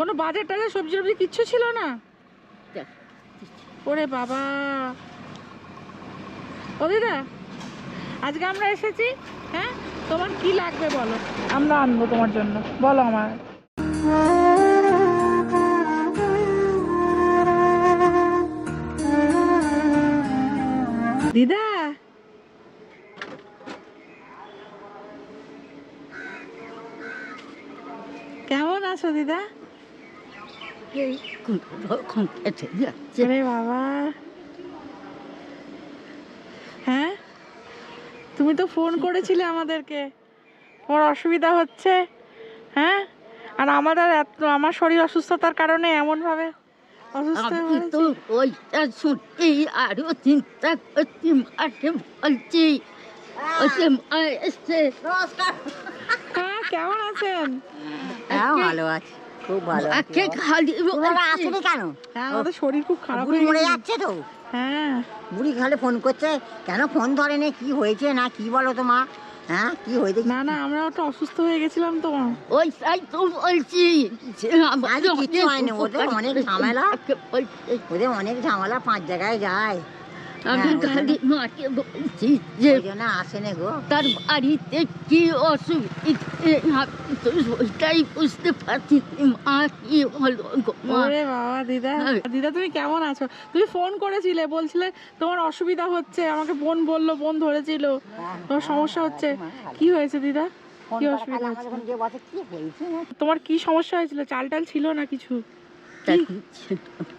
কোনো বাজার টাজার সবজি টবজি কিচ্ছু ছিল না। দেখ, ওরে বাবা। ও দিদা আজকে আমরা এসেছি হ্যাঁ? তোমার কি লাগবে বলো? আমরা আনব তোমার জন্য। বলো আমার। দিদা। কেমন আছো দিদা? এই রকম কেটে যাচ্ছে আরে বাবা হ্যাঁ তুমি তো ফোন করেছিলে আমাদেরকে। তোমার অসুবিধা হচ্ছে? হ্যাঁ? আর আমাদের এত আমার শরীর অসুস্থতার কারণে এমন ভাবে অসুস্থ হয়ে আমি তো ওইটা শুনতেই আরও চিন্তা করছি মাকে বলছি। ওই মা এসছে। হ্যাঁ কেমন আছেন? হ্যাঁ ভালো আছে। খুব ভালো। মাকে খালি আসেনি কেন? হ্যাঁ আমাদের শরীর খুব খারাপ বুড়ি হয়ে মরে যাচ্ছে তো? হ্যাঁ। বুড়ি খালে ফোন করছে কেন ফোন ধরেনি? কি হয়েছে না কি বলো তো মা? হ্যাঁ কি হয়েছে? না না আমরা একটু অসুস্থ হয়ে গেছিলাম তো। ওই তাই তো বলছি আরে কিচ্ছু হয়নি, ওদের অনেক ঝামেলা। ওদের অনেক ঝামেলা পাঁচ জায়গায় যায়। আমি হ্যাঁ, ওই মাকে বলছি যে আসেনি গো। তার বাড়িতে কি অসুবিধে তো ওইটাই বুঝতে পারছি না, মা কি হলো গো বাবা দিদা হ্যাঁ। দিদা তুমি কেমন আছো? তুমি ফোন করেছিলে বলছিলে তোমার অসুবিধা হচ্ছে আমাকে বোন বলল বোন ধরেছিল। তোমার সমস্যা হচ্ছে। কি হয়েছে দিদা? কি অসুবিধা হচ্ছে? তোমার কি সমস্যা হয়েছিল? চাল টাল ছিল না কিছু?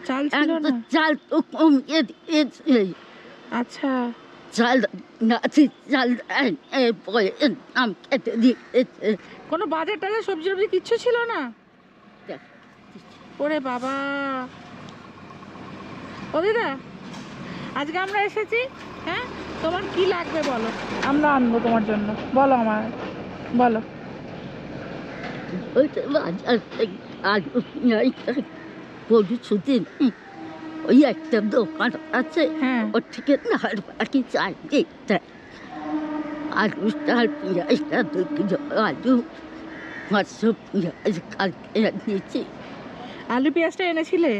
চাল ছিল না? চাল তো কমিয়ে দিয়েছে। আচ্ছা। চাল গাছে চাল পরে নাম কেটে দিয়েছে কোনো বাজার টাজার সবজি টবজি কিচ্ছু ছিল না? ওরে বাবা। ও দিদা আজকে আমরা এসেছি হ্যাঁ? তোমার কি লাগবে বলো? আমরা আনব তোমার জন্য। বলো আমার বলো। আলু পেঁয়াজ পরশু দিন ওই একটা দোকান আছে। হ্যাঁ। ওর থেকে নাড় বাকি চাল দিতে আলু চাল পেঁয়াজটা দু কিলো আলু পাঁচশো পেঁয়াজ কালকে নিয়েছি আলু পেঁয়াজটা এনেছিলে?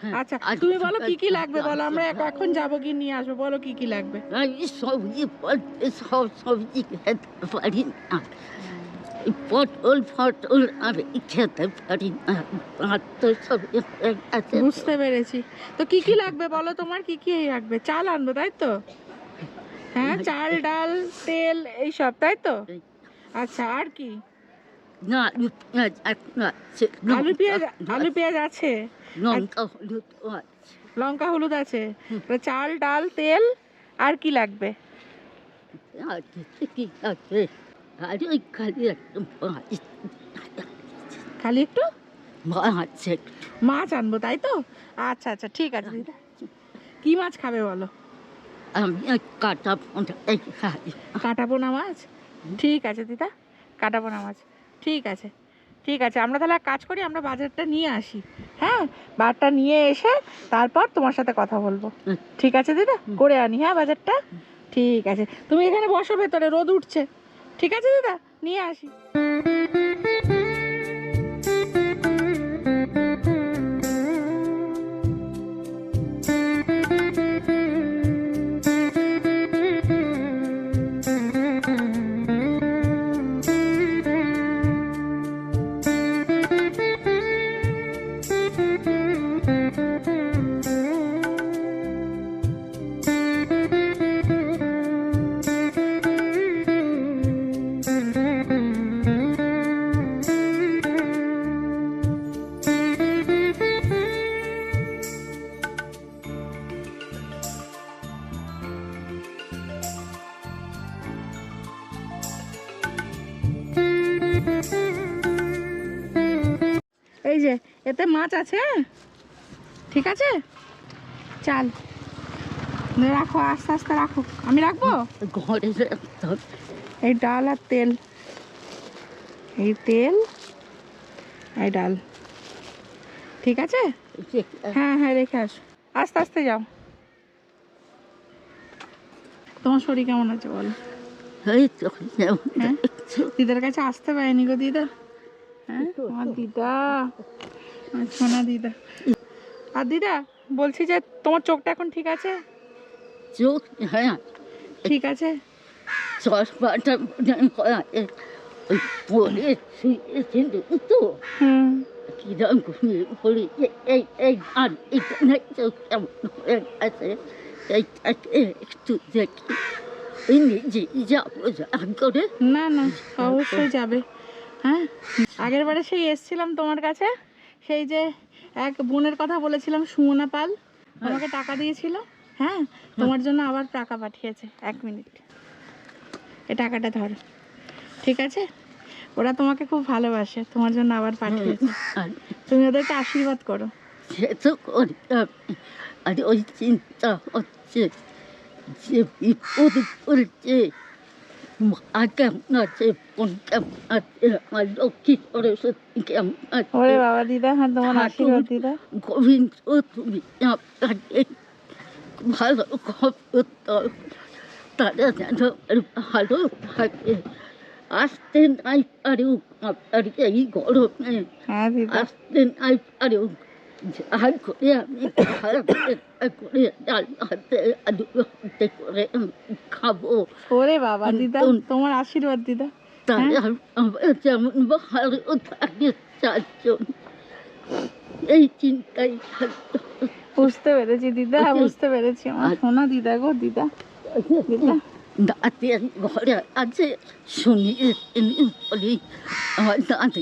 হ্যাঁ, আচ্ছা তুমি বলো কি কি লাগবে? বলো আমরা এখন যাব কি নিয়ে আসব। বলো কি কি লাগবে? সবজি বলতে সব সবজি খেতে পারি না। পটল ফটল আমি খেতে পারি না। আমার তো সব হয়ে গেছে। বুঝতে পেরেছি। তো কি কি লাগবে বলো তোমার? কি কি লাগবে? চাল আনব তাই তো? হ্যাঁ চাল ডাল তেল এইসব তাই তো? আচ্ছা আর কি? না আলু পেঁয়াজ আলু পেঁয়াজ আছে। লঙ্কা হলুদ আছে। লঙ্কা হলুদ আছে? চাল ডাল তেল আর কি লাগবে? আর কি আছে ওই খালি একটা? খালি একটু মাছ। মাছ আনব, তাই তো? আচ্ছা আচ্ছা ঠিক আছে। দিদা কি মাছ খাবে বলো? আমি কাটা কাটা পোনা মাছ? ঠিক আছে দিদা কাটা পোনা মাছ। ঠিক আছে ঠিক আছে। আমরা তাহলে কাজ করি, আমরা বাজারটা নিয়ে আসি। হ্যাঁ বাজারটা নিয়ে এসে তারপর তোমার সাথে কথা বলব। ঠিক আছে দিদা করে আনি হ্যাঁ বাজারটা? ঠিক আছে। তুমি এখানে বসো, ভেতরে রোদ উঠছে। ঠিক আছে দাদা নিয়ে আসি। এই যে এতে মাছ আছে? হ্যাঁ? ঠিক আছে? চাল। রাখো আস্তে আস্তে রাখো। আমি রাখব? এই ডাল আর তেল। এই তেল এই ডাল। ঠিক আছে? হ্যাঁ হ্যাঁ রেখে আসো। আস্তে আস্তে যাও। তোমার শরীর কেমন আছে বলো? হ্যাঁ? দিদার কাছে আসতে পারেনি গো দিদা। হ্যাঁ? আমার দিদা আচ্ছা না দিদা। আর দিদা বলছি যে তোমার চোখটা এখন ঠিক আছে? চোখ হ্যাঁ। ঠিক আছে? চশমাটা ওই পরে শুয়েছেন তো হুম। কিরম ঘুমিয়ে পড়ি এই এই আর চোখ কেমন হয়ে গেছে এইটাকে একটু দেখি। ওই নিজে যাব করে না না, অবশ্যই যাবে। হ্যাঁ? আগের বারে সেই এসছিলাম তোমার কাছে, সেই যে এক বোনের কথা বলেছিলাম, সুমনা পাল। আমাকে টাকা দিয়েছিল হ্যাঁ? তোমার জন্য আবার টাকা পাঠিয়েছে, এক মিনিট। এই টাকাটা ধরো, ঠিক আছে? ওরা তোমাকে খুব ভালোবাসে, তোমার জন্য আবার পাঠিয়েছে। তুমি ওদেরকে আশীর্বাদ করো। সে তো আর ওই চিন্তা হচ্ছে। যে বিপদ পড়ছে মা কেমন আছে বোন কেমন আছে আমার লক্ষ্মী সরস্বতী কেমন আছে ওরে বাবা দিদা। হ্যাঁ তোমার আশীর্বাদ দিদা গোবিন্দ তুমি আপনাকে ভালো খবর দাও তারা যেন ভালো থাকে। আসতে নাই পারুক আপনার এই গরমে। হ্যাঁ আসতে নাই পারুক আমি করে বাবা, দিদা, তোমার আশীর্বাদ, দিদা। যেমন চারজন এই চিন্তাই বুঝতে পেরেছি, দিদা, বুঝতে পেরেছি আমার। সোনা দিদা গো, দিদা দিদা। ঘরে আছে শুনি বলি আমার দাঁতে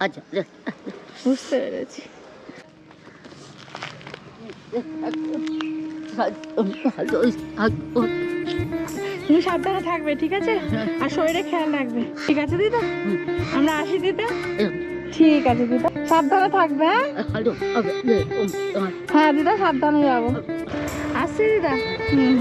বাজারে বুঝতে পেরেছি তুমি সাবধানে থাকবে, ঠিক আছে? আর শরীরে খেয়াল রাখবে। ঠিক আছে, দিদা? আমরা আসি, দিদা? ঠিক আছে, দিদা। সাবধানে থাকবে হ্যাঁ? হ্যাঁ দিদা, সাবধানে যাব। আসছি, দিদা। হুম।